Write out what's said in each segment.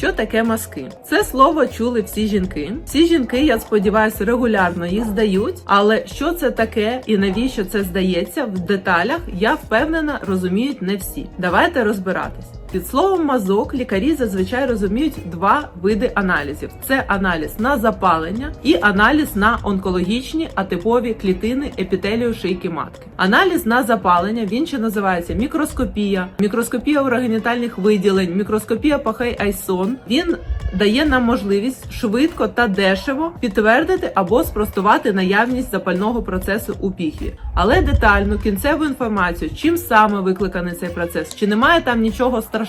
Що таке маски? Це слово чули всі жінки. Всі жінки, я сподіваюся, регулярно їх здають. Але що це таке і навіщо це здається в деталях, я впевнена, розуміють не всі. Давайте розбиратись. Під словом мазок лікарі зазвичай розуміють два види аналізів: це аналіз на запалення і аналіз на онкологічні атипові клітини епітелію шийки матки. Аналіз на запалення він ще називається мікроскопія, мікроскопія урогенітальних виділень, мікроскопія пахей Айсон. Він дає нам можливість швидко та дешево підтвердити або спростувати наявність запального процесу у піхві. Але детальну кінцеву інформацію, чим саме викликаний цей процес, чи немає там нічого страшного,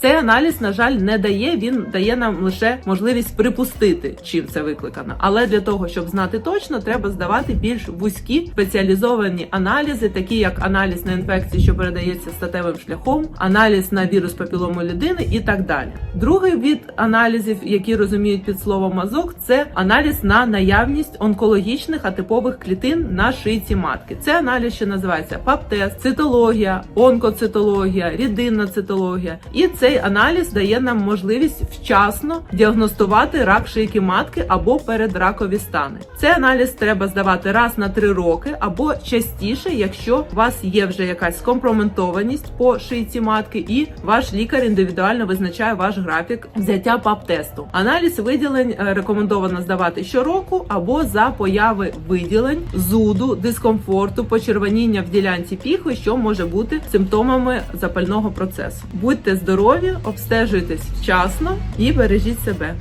цей аналіз, на жаль, не дає. Він дає нам лише можливість припустити, чим це викликано. Але для того, щоб знати точно, треба здавати більш вузькі спеціалізовані аналізи, такі як аналіз на інфекції, що передається статевим шляхом, аналіз на вірус папілому людини і так далі. Другий від аналізів, які розуміють під словом мазок, це аналіз на наявність онкологічних атипових клітин на шийці матки. Це аналіз, що називається ПАП-тест, цитологія, онкоцитологія, рідинна цитологія. І цей аналіз дає нам можливість вчасно діагностувати рак шийки матки або передракові стани. Цей аналіз треба здавати раз на три роки або частіше, якщо у вас є вже якась скомпроментованість по шийці матки, і ваш лікар індивідуально визначає ваш графік взяття ПАП-тесту. Аналіз виділень е, рекомендовано здавати щороку або за появи виділень, зуду, дискомфорту, почервоніння в ділянці піхви, що може бути симптомами запального процесу. Будьте здорові, обстежуйтесь вчасно і бережіть себе.